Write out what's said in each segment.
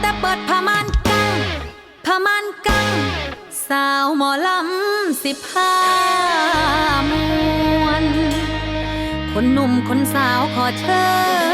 แต่เปิดผาม่านกังผาม่านกัง สาวหมอลำสิบห้ามวน คนหนุ่มคนสาวขอเชิญ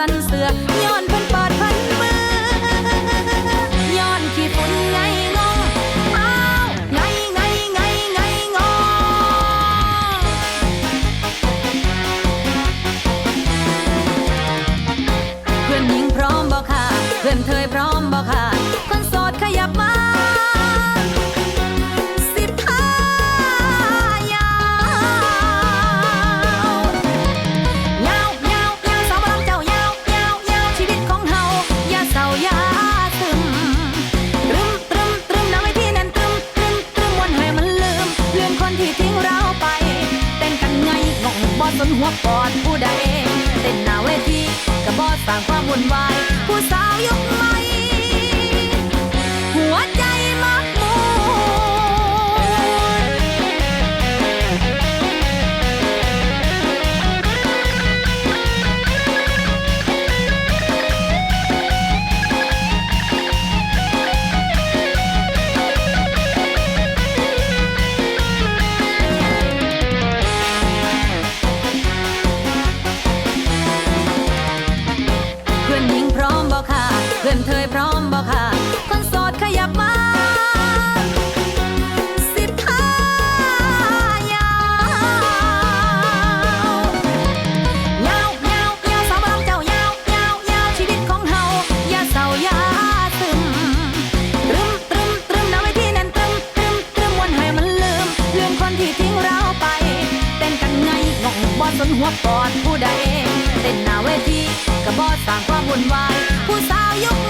สันเสือ อนเธยพร้อมบอกค่ะ คนโสดขยับมาสิบห้ายาวยาวยาวยาวสาวบางเจ้ายาวยาวยาวชีวิตของเฮาอย่าเศร้าอย่าตึมตรึมตรึมตรึมนาไว้ที่นั่นตรึมตรึมตรึมวันให้มันลืมลืมคนที่ทิ้งเราไปเต้นกันไงงงบอสนหัวปอดผู้ใดเต้นหน้าเวทีกระบอสร้างความวุ่นวาย you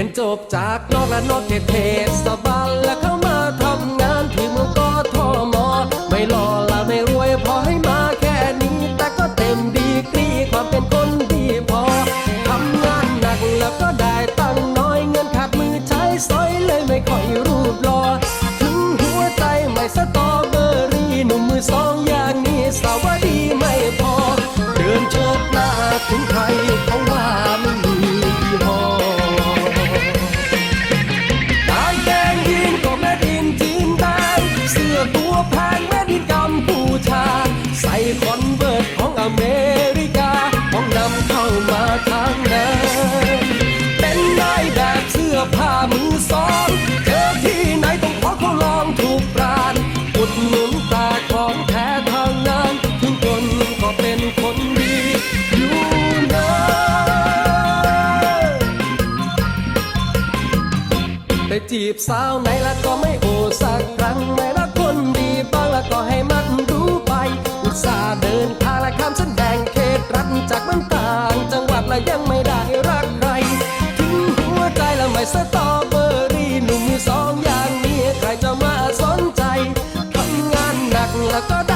ียนจบจากนอกและนอกเขตเทศบาลแล้วเข้ามาทำงานที่เมืองกทมไม่หล่อละไม่รวยพอให้มาแค่นี้ แต่ก็เต็มดีกรีความเป็นคนดีพอทำงานหนักแล้วก็ได้ตังน้อยเงินขาดมือใช้สอยเลยไม่ค่อยรูปรอถึงหัวใจไม่สตอเบอรี่หนุ่มมือสอง ก็เป็นคนดีอยู่นะไปจีบสาวไหนละก็ไม่โอสักครั้งไหนละคนดีบ้างละก็ให้มันรู้ไป อุตส่าห์เดินทางละข้ามเส้นแดงเขตรัฐจากมันต่างจังหวัดละยังไม่ได้รักใครถึงหัวใจละไม่สตอเบอร์รี่หนุ่มมีสองอย่างนี้ใครจะมาสนใจทำงานหนักแล้วก็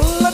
Hola.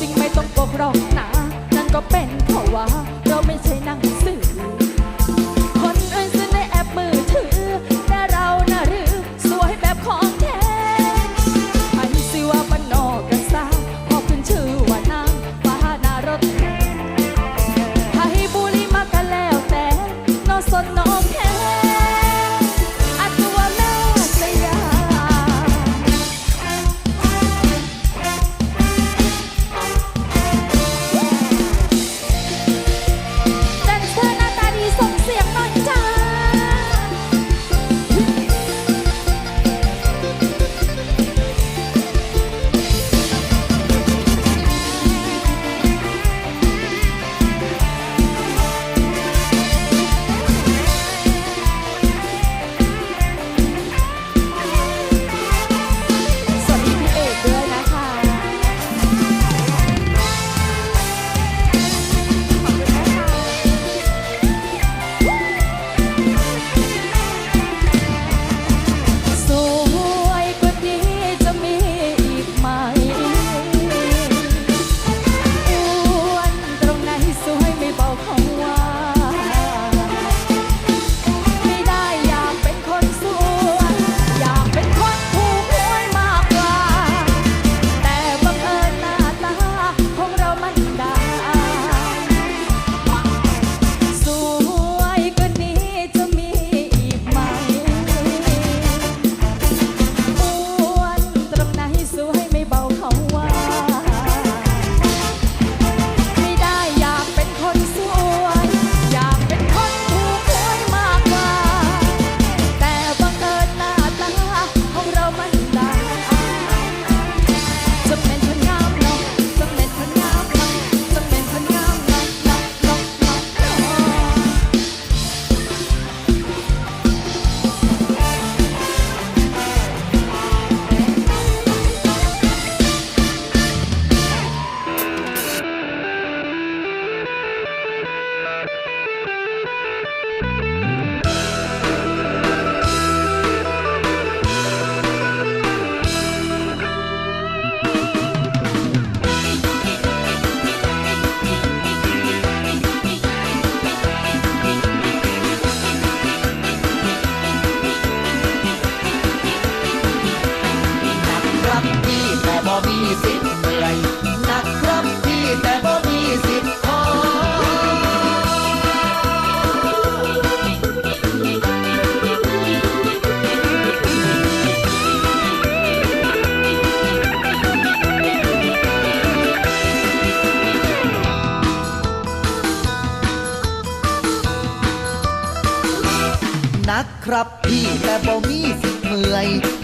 จริงไม่ต้องปกครองนะนั่นก็เป็นเพราะว่า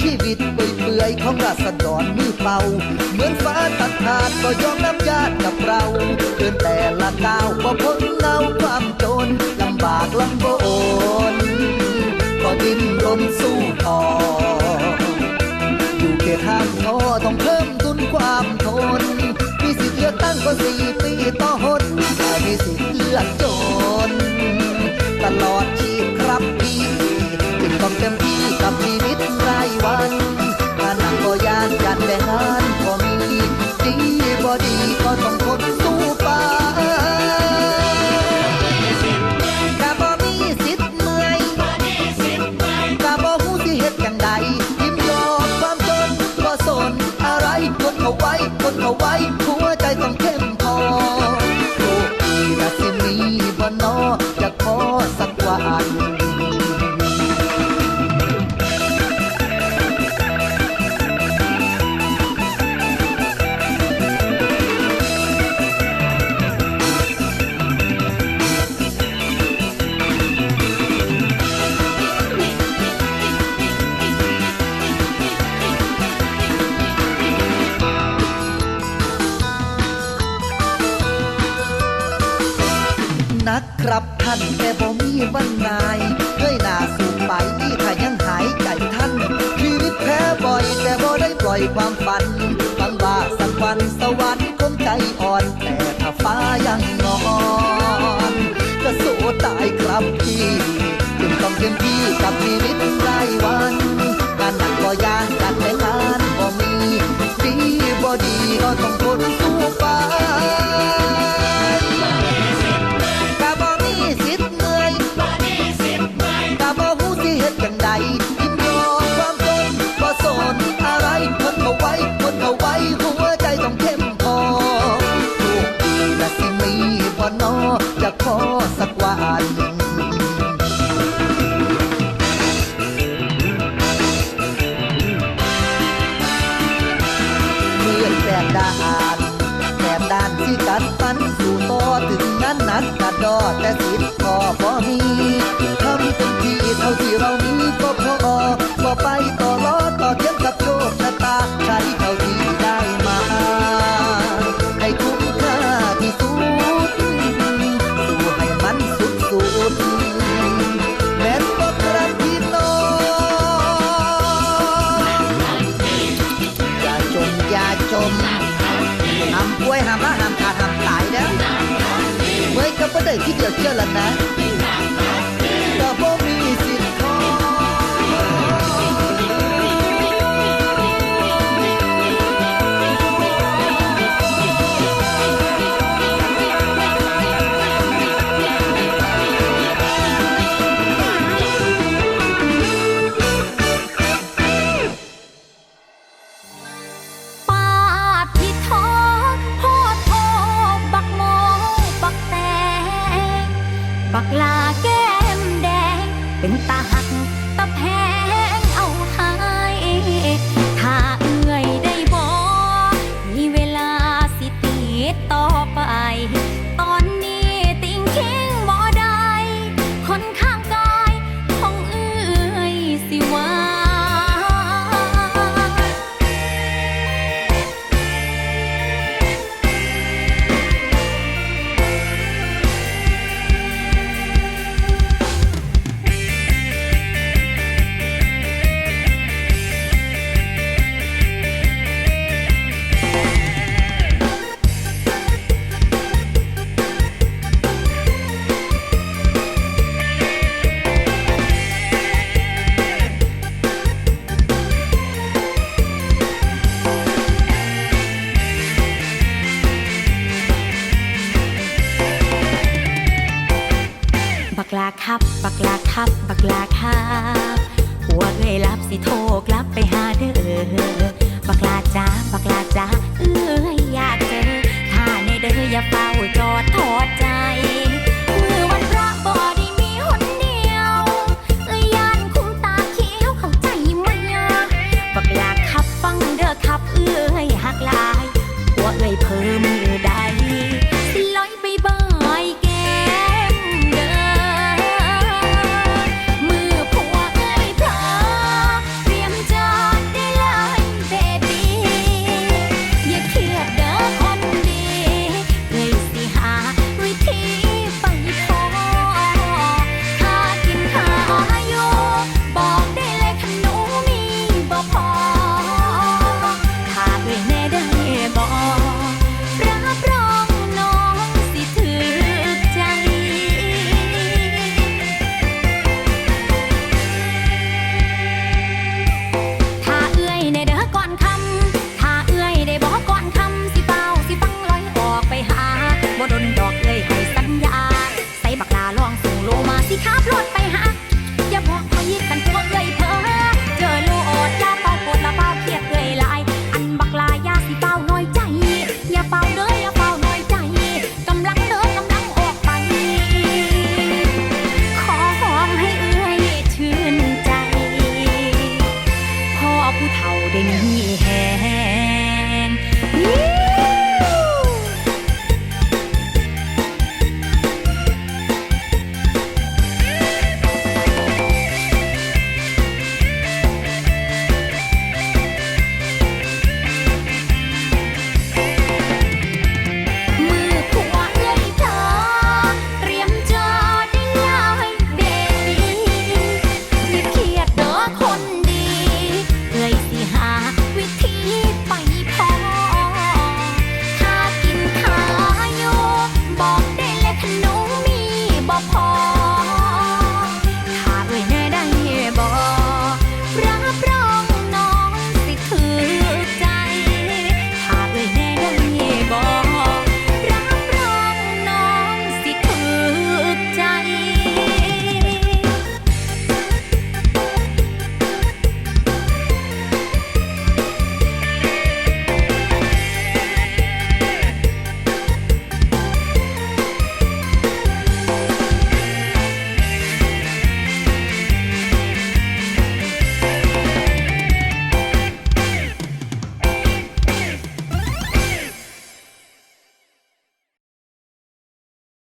ชีวิตเปื่อยๆของราษฎรมีเป่า เหมือนฟ้าตัดขาดก็ยอมน้ำญาติกับเราเดินแต่ละก้าวก็พ้นเงาความจนลำบากลำบนก็ดิ้นรนสู้ต่ออยู่เขตห้ามท้อต้องเพิ่มทุนความทน มีสิทธิ์เลือกตั้งก็สี่ปีต่อหนมีสิทธิ์เลือกจันแต่บ่มีวันนายเฮ้ยหน้าสูดไปนี่ถ้ายังหายใจท่านชีวิตแพ้บ่อยแต่บ่ได้ปล่อยความฝันฝันว่าสักวันสวรรค์คงใจอ่อนแต่ถ้าฟ้ายังนอนก็สู้ตายครับพี่จึงต้องเต็มที่กับชีวิตไร้ยวัน